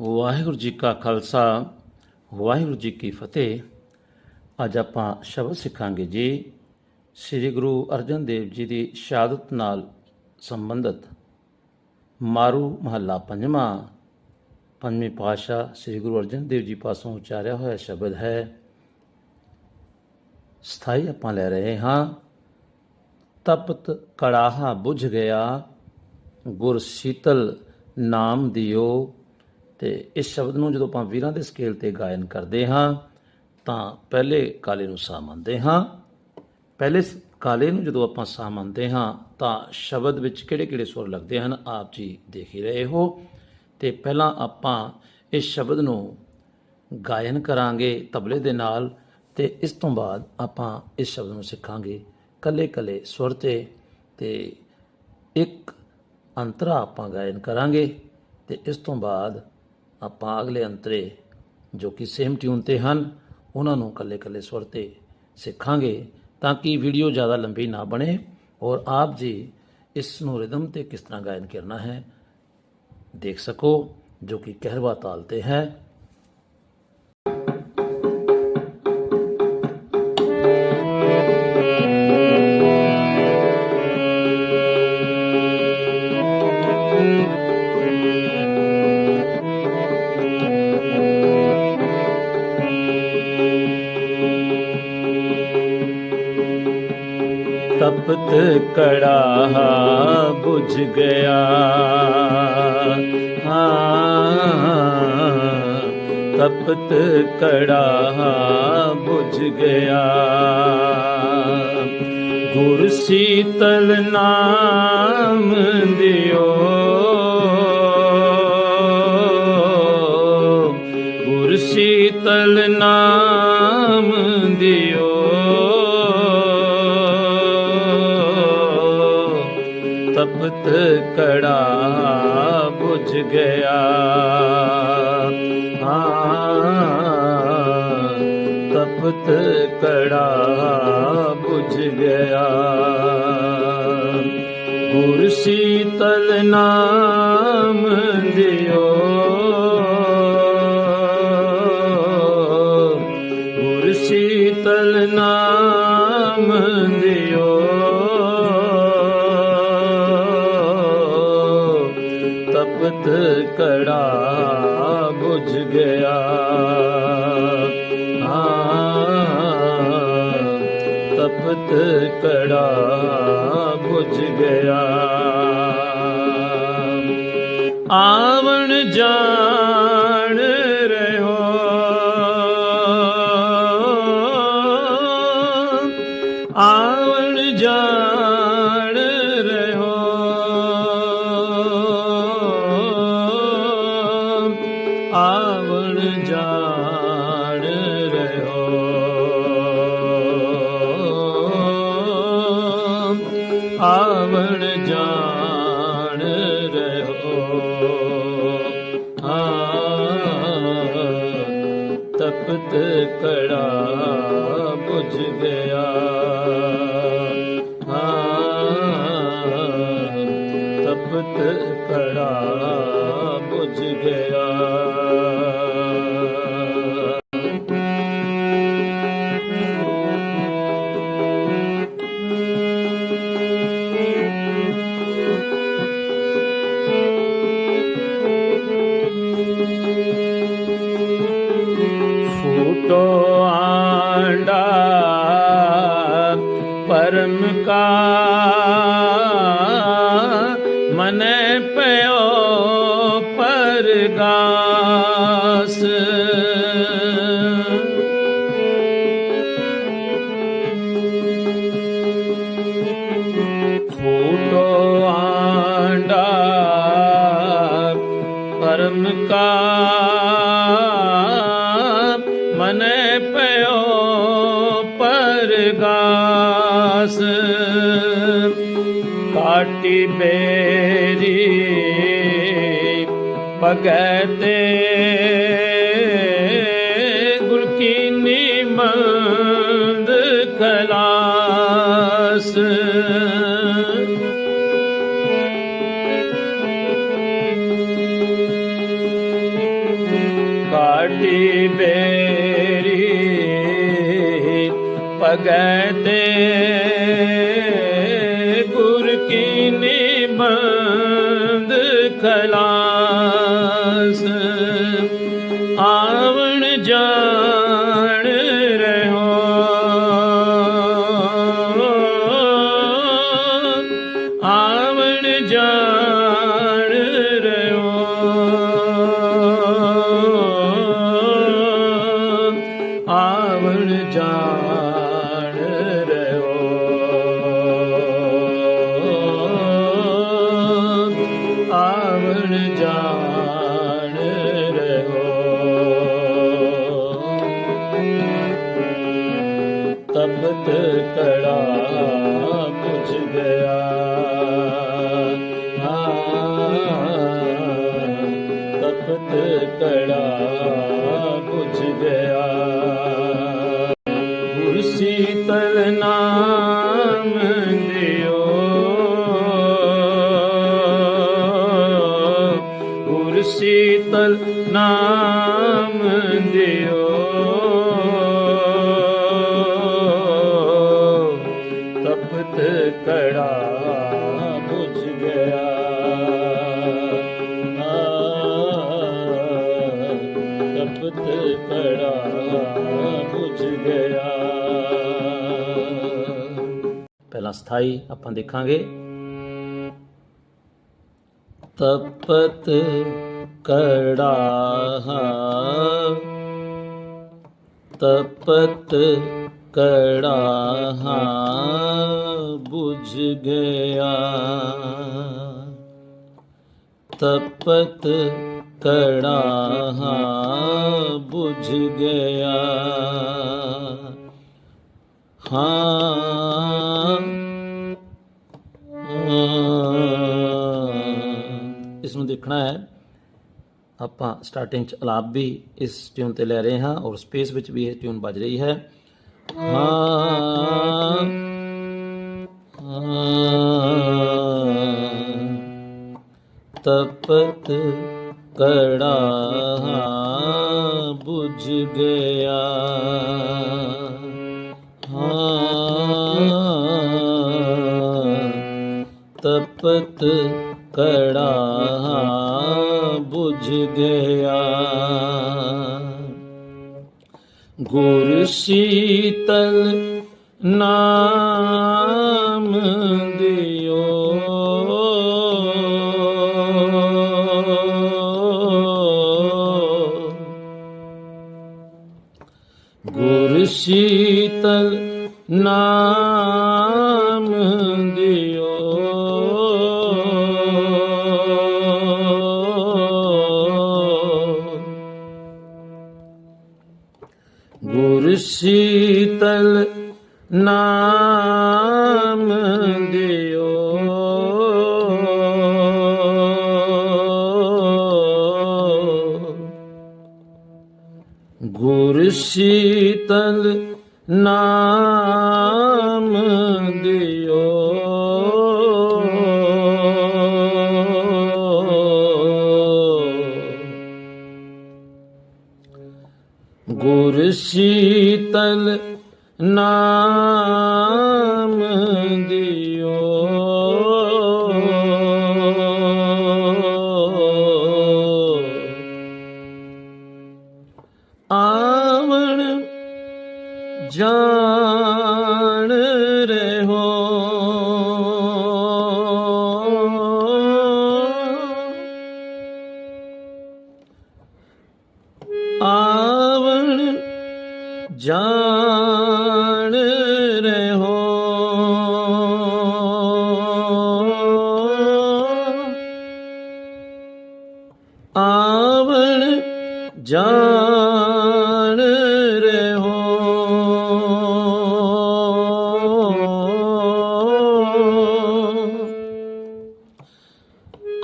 ਵਾਹਿਗੁਰੂ ਜੀ ਕਾ ਖਾਲਸਾ, ਵਾਹਿਗੁਰੂ ਜੀ ਕੀ ਫਤਿਹ। ਅੱਜ ਆਪਾਂ ਸ਼ਬਦ ਸਿੱਖਾਂਗੇ ਜੀ, ਸ੍ਰੀ ਗੁਰੂ ਅਰਜਨ ਦੇਵ ਜੀ ਦੀ ਸ਼ਹਾਦਤ ਨਾਲ ਸੰਬੰਧਿਤ ਮਾਰੂ ਮਹੱਲਾ ਪੰਜਵਾਂ। ਪੰਜਵੇਂ ਪਾਤਸ਼ਾਹ ਸ੍ਰੀ ਗੁਰੂ ਅਰਜਨ ਦੇਵ ਜੀ ਪਾਸੋਂ ਉਚਾਰਿਆ ਹੋਇਆ ਸ਼ਬਦ ਹੈ, ਸਥਾਈ ਆਪਾਂ ਲੈ ਰਹੇ ਹਾਂ। ਤਪਤ ਕੜਾਹਾ ਬੁਝ ਗਿਆ, ਗੁਰ ਸ਼ੀਤਲ ਨਾਮ ਦਿਓ ਤੇ ਇਸ ਸ਼ਬਦ ਨੂੰ ਜਦੋਂ ਆਪਾਂ ਵੀਰਾਂ ਦੇ ਸਕੇਲ ਤੇ ਗਾਇਨ ਕਰਦੇ ਹਾਂ, ਤਾਂ ਪਹਿਲੇ ਕਾਲੇ ਨੂੰ ਸਾ ਮੰਨਦੇ ਹਾਂ। ਪਹਿਲੇ ਕਾਲੇ ਨੂੰ ਜਦੋਂ ਆਪਾਂ ਸਾ ਮੰਨਦੇ ਹਾਂ, ਤਾਂ ਸ਼ਬਦ ਵਿੱਚ ਕਿਹੜੇ-ਕਿਹੜੇ ਸੁਰ ਲੱਗਦੇ ਹਨ, ਆਪ ਜੀ ਦੇਖ ਹੀ ਰਹੇ ਹੋ। ਤੇ ਪਹਿਲਾਂ ਆਪਾਂ ਇਸ ਸ਼ਬਦ ਨੂੰ ਗਾਇਨ ਕਰਾਂਗੇ ਤਬਲੇ ਦੇ ਨਾਲ ਤੇ ਇਸ ਤੋਂ ਬਾਅਦ ਆਪਾਂ ਇਸ ਸ਼ਬਦ ਨੂੰ ਸਿੱਖਾਂਗੇ ਕੱਲੇ-ਕੱਲੇ ਸੁਰ ਤੇ ਤੇ ਇੱਕ ਅੰਤਰਾ ਆਪਾਂ ਗਾਇਨ ਕਰਾਂਗੇ ਤੇ ਇਸ ਤੋਂ ਬਾਅਦ ਆਪਾਂ ਅਗਲੇ ਅੰਤਰੇ ਜੋ ਕਿ ਸੇਮ ਟਿਊਨ ਤੇ ਹਨ, ਉਹਨਾਂ ਨੂੰ ਕੱਲੇ-ਕੱਲੇ ਸਵਰ ਤੇ ਸਿੱਖਾਂਗੇ ਤਾਂ ਕਿ ਵੀਡੀਓ ਜ਼ਿਆਦਾ ਲੰਬੀ ਨਾ ਬਣੇ ਔਰ ਆਪ ਜੀ ਇਸ ਨੂੰ ਰਿਦਮ ਤੇ ਕਿਸ ਤਰ੍ਹਾਂ ਗਾਇਨ ਕਰਨਾ ਹੈ, ਦੇਖ ਸਕੋ, ਜੋ ਕਿ ਕਹਿਰਵਾ ਤਾਲ ਤੇ ਹੈ। ਤਪਤ ਕੜਾਹਾ ਬੁਝ ਗਿਆ ਹਾਂ ਤਪਤ ਕੜਾਹਾ ਬੁਝ ਗਿਆ ਗੁਰ ਸੀਤਲ ਨਾਮ ਦਿਓ ਤਪਤ ਕੜਾ ਬੁਝ ਗਿਆ। ਹਾਂ ਤਪਤ ਕੜਾ ਬੁਝ ਗਿਆ। ਗੁਰ ਸੀਤਲ ਨਾਮ ਤਪਤ ਕੜਾ ਬੁਝ ਗਿਆ। ਆਵਣ ਜਾਣ ਬੁਝ ਮਨੇ ਪਿਓ ਪਰਗਾਸ। ਫੂਟੋ ਆਂਡਾ ਪਰਮ ਕਾ ਪਗਤੇ ਗੁਰ ਕੀ ਨਿਮੰਦ ਖਲਾਸ। ਦੀ ਬੇਰੀ ਪਗਤੇ ਆਵਣ ਜਾਣ ਸੀਤਲ 28 ਆਪਾਂ ਦੇਖਾਂਗੇ। ਤਪਤ ਕੜਾ ਤਪਤ ਕੜਾਹਾ ਬੁਝ ਗਿਆ। ਤਪਤ ਕੜਾ ਕੜਾਹਾ ਬੁਝ ਗਿਆ। ਹਾਂ ਦੇਖਣਾ ਹੈ। ਆਪਾਂ ਸਟਾਰਟਿੰਗ ਚ ਅਲਾਪ ਵੀ ਇਸ ਟਿਊਨ ਤੇ ਲੈ ਰਹੇ ਹਾਂ ਔਰ ਸਪੇਸ ਵਿੱਚ ਵੀ ਇਹ ਟਿਊਨ ਵੱਜ ਰਹੀ ਹੈ। ਹਾਂ। ਤਪਤ ਕੜਾ ਬੁਝ ਗਿਆ। ਹਾਂ। ਤਪਤ ਕੜਾ ਬੁਝ ਗਿਆ। ਗੁਰ ਸੀਤਲ ਨਾਮ ਦਿਓ। ਗੁਰ ਸੀਤਲ ਨਾਮ ਨਾਮ ਦਿਓ। ਗੁਰ ਸੀਤਲ ਨਾਮ ਦਿਓ। ਗੁਰ ਸੀਤਲ ਨਾਮ ਜਾਣ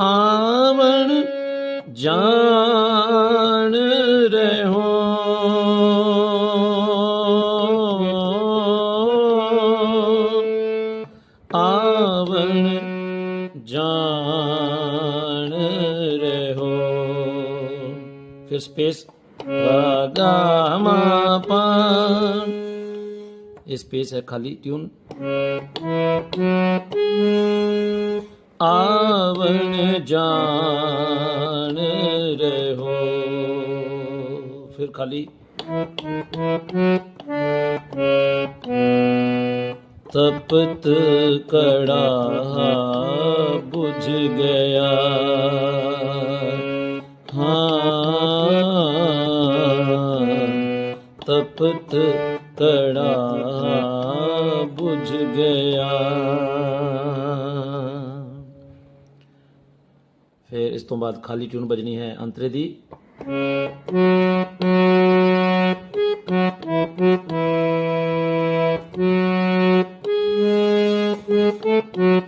ਆਵਣ ਜਾਣ ਰਹੋ। ਆਵਣ ਜਾਣ ਰਹੋ। ਫਿਰ ਸਪੇਸ ਗਾ ਮਾ ਪਾ ਇਹ ਸਪੇਸ ਹੈ ਖਾਲੀ ਟਿਊਨ। ਆਵਣ ਜਾਣ ਰਹੋ। ਫਿਰ ਖਾਲੀ। ਤਪਤ ਕੜਾ ਬੁਝ ਗਿਆ। ਹਾਂ ਤਪਤ ਕੜਾ ਬੁਝ ਗਿਆ। ਫਿਰ ਇਸ ਤੋਂ ਬਾਅਦ ਖਾਲੀ ਟਿਊਨ ਬਜਣੀ ਹੈ ਅੰਤਰੇ ਦੀ। ਫੋਟੋ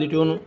ਫਿਰ ਖਾਲੀ ਟਿਊਨ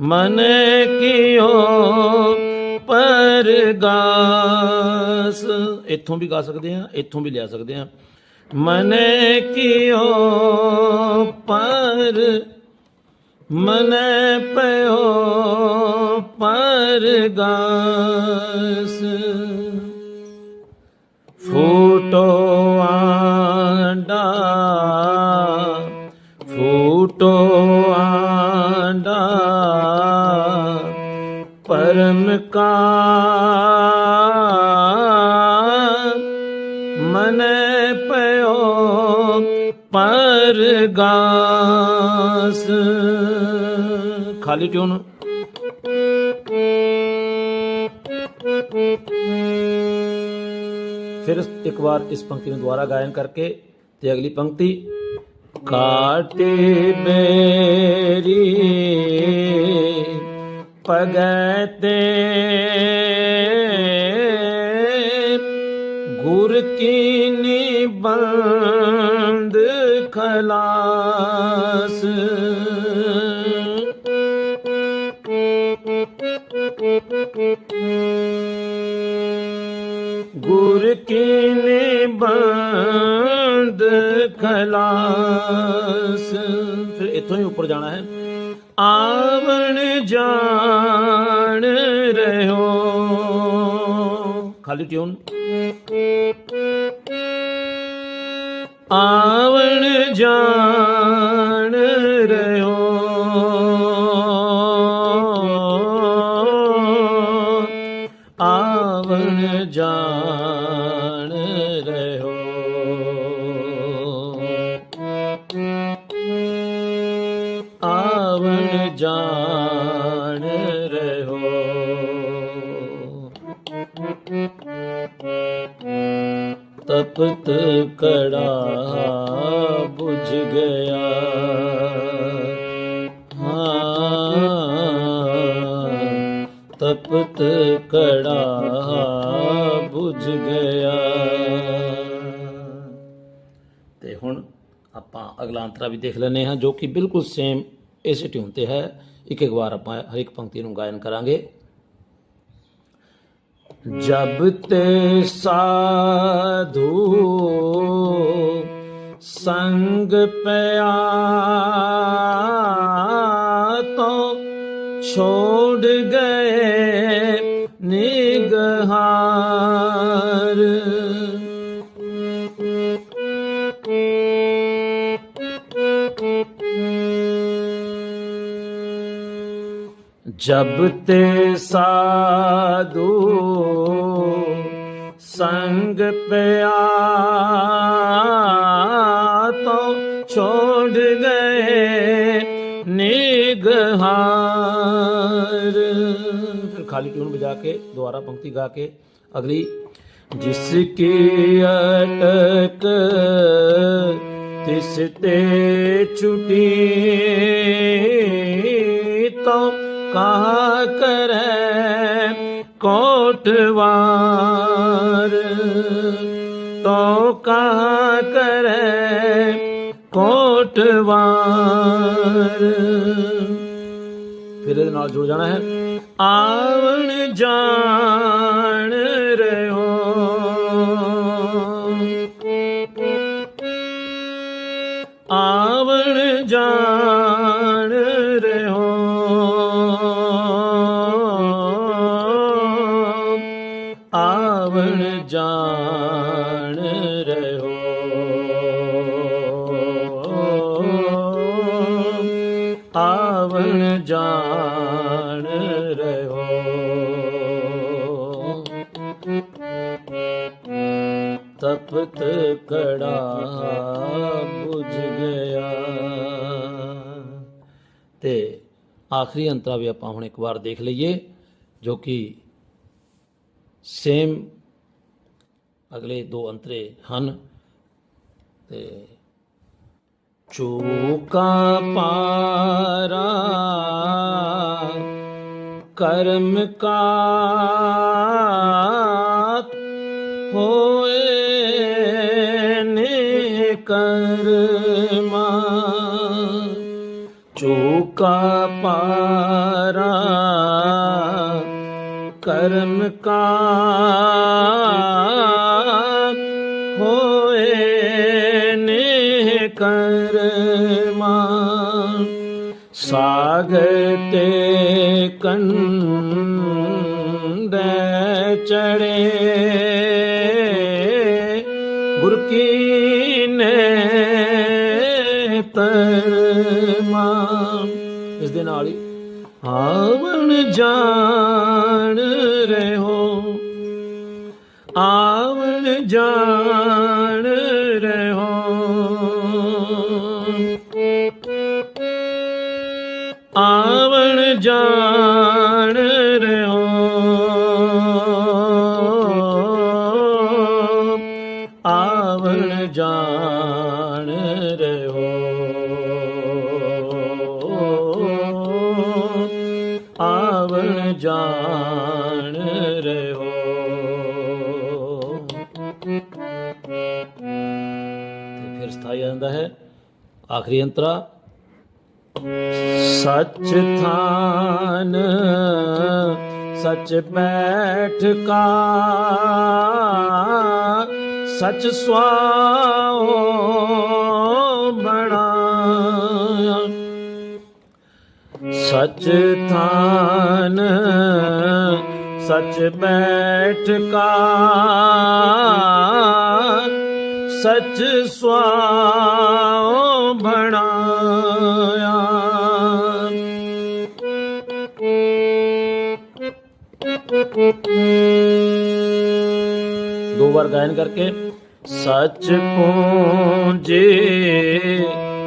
ਮਨੇ ਕੀਓ ਪਰਗਾਸ। ਇੱਥੋਂ ਵੀ ਗਾ ਸਕਦੇ ਆ ਇੱਥੋਂ ਵੀ ਲਿਆ ਸਕਦੇ ਆ ਮਨੇ ਕੀਓ ਪਰ, ਮਨੇ ਪਇਓ ਪਰਗਾਸ। ਪਰਮ ਕਾ ਮਨੇ ਪਇਓ ਪਰਗਾਸ। ਖਾਲੀ ਟਿਊਨ ਫਿਰ ਇੱਕ ਵਾਰ ਇਸ ਪੰਕਤੀ ਨੂੰ ਦੁਬਾਰਾ ਗਾਇਨ ਕਰਕੇ ਤੇ ਅਗਲੀ ਪੰਕਤੀ, ਕਾਟੇ ਬੇਰੀ ਪਗਤੇ ਗੁਰ ਕੀ ਨਿਬੰਦ ਖਲਾਸ। ਗੁਰ ਕੀ ਨਿਬੰਦ ਖਲਾਸ। ਫਿਰ ਇੱਥੋਂ ਹੀ ਉੱਪਰ ਜਾਣਾ ਹੈ। ਆਵਣ ਜਾਣ ਰਹਿਓ ਖਾਲੀ ਟਿਊਨ। ਆਵਣ ਜਾਣ ਆਵਣ ਜਾਣ ਰਹੋ। ਤਪਤ ਕੜਾ ਬੁਝ ਗਿਆ। ਹਾਂ ਤਪਤ ਕੜਾ ਬੁਝ ਗਿਆ। ਤੇ ਹੁਣ ਆਪਾਂ ਅਗਲਾ ਅੰਤਰਾ ਵੀ ਦੇਖ ਲੈਨੇ ਹਾਂ ਜੋ ਕਿ ਬਿਲਕੁਲ ਸੇਮ ਇਸੇ ਟਿਊਨ ਤੇ ਹੈ। ਇੱਕ ਇੱਕ ਵਾਰ ਆਪਾਂ ਹਰ ਇੱਕ ਪੰਕਤੀ ਨੂੰ ਗਾਇਨ ਕਰਾਂਗੇ। ਜਬ ਤੇ ਸਾਧੂ ਸੰਗ ਪਿਆ ਤੋ ਛੋੜ ਜਬ ਤੇ ਸਾਧੂ ਸੰਗ ਪਿਆ ਤੋ ਛੋੜ ਗਏ ਨਿਗਹਾਰ। ਫਿਰ ਖਾਲੀ ਟਿਊਨ ਬਜਾ ਕੇ ਦੁਬਾਰਾ ਪੰਕਤੀ ਗਾ ਕੇ ਅਗਲੀ, ਜਿਸ ਕੀ ਅਟਕ ਤਿਸ ਤੇ ਛੁਟੀ ਤੋ ਕਹਾ ਕਰੈ ਕੋਟਵਾਰ ਤੋ ਕਹਾ ਕਰੈ ਕੋਟਵਾਰ ਫਿਰ ਇਹਦੇ ਨਾਲ ਜੁੜ ਜਾਣਾ ਹੈ? ਆਵਣ ਜਾਣ ਬੁਝ ਗਿਆ। ਤੇ ਆਖਰੀ ਅੰਤਰਾ ਵੀ ਆਪਾਂ ਹੁਣ ਇੱਕ ਵਾਰ ਦੇਖ ਲਈਏ, ਜੋ ਕਿ ਸੇਮ ਅਗਲੇ ਦੋ ਅੰਤਰੇ ਹਨ। ਤੇ ਚੂਕਾ ਪਾਰਾ ਕਰਮ ਕਾ ਹੋਏ। ਕਰਮਾ ਚੂਕਾ ਪਾਰਾ ਕਰਮ ਕਾ ਹੋਏ ਨੇ ਕਰਮਾ ਸਾਗਰ ਤੇ ਕੰਡੇ ਚੜੇ ਤਰਮਾ ਇਸ ਦੇ ਨਾਲ ਹੀ ਆਵਣ ਜਾਣ ਰਹੋ। ਆਵਣ ਜਾਣ ਰਹੋ। ਆਵਣ ਜਾਣ ਆਖਰੀ ਅੰਤਰਾ। ਸਚ ਥਾਨ, ਸਚ ਬੈਠ ਕਾ, ਸੱਚ ਸੁਆਓ ਬਣਾਇਆ ਸੱਚ ਥਾਨ, ਸਚ ਬੈਠ ਕਾ, ਸੱਚ ਸੁਆਓ ਬਣਾਇਆ। ਦੋ ਵਾਰ ਗਾਇਨ ਕਰਕੇ, ਸੱਚ ਪੂੰਜੇ,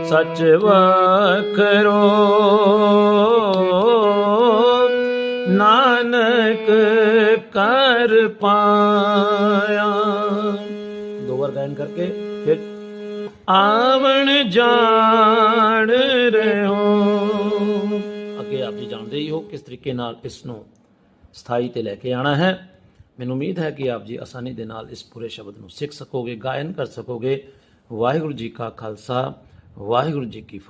ਸੱਚ ਵਖਰੋ। ਨਾਨਕ ਕਰ ਪਾਇਆ। ਦੋ ਵਾਰ ਗਾਇਨ ਕਰਕੇ ਆਵਣ ਜਾਣ ਰਹੋ। ਅੱਗੇ ਆਪ ਜੀ ਜਾਣਦੇ ਹੀ ਹੋ ਕਿਸ ਤਰੀਕੇ ਨਾਲ ਇਸ ਨੂੰ ਸਥਾਈ ਤੇ ਲੈ ਕੇ ਆਣਾ ਹੈ। ਮੈਨੂੰ ਉਮੀਦ ਹੈ ਕਿ ਆਪ ਜੀ ਆਸਾਨੀ ਦੇ ਨਾਲ ਇਸ ਪੂਰੇ ਸ਼ਬਦ ਨੂੰ ਸਿੱਖ ਸਕੋਗੇ, ਗਾਇਨ ਕਰ ਸਕੋਗੇ। ਵਾਹਿਗੁਰੂ ਜੀ ਕਾ ਖਾਲਸਾ, ਵਾਹਿਗੁਰੂ ਜੀ ਕੀ ਫਤਿਹ।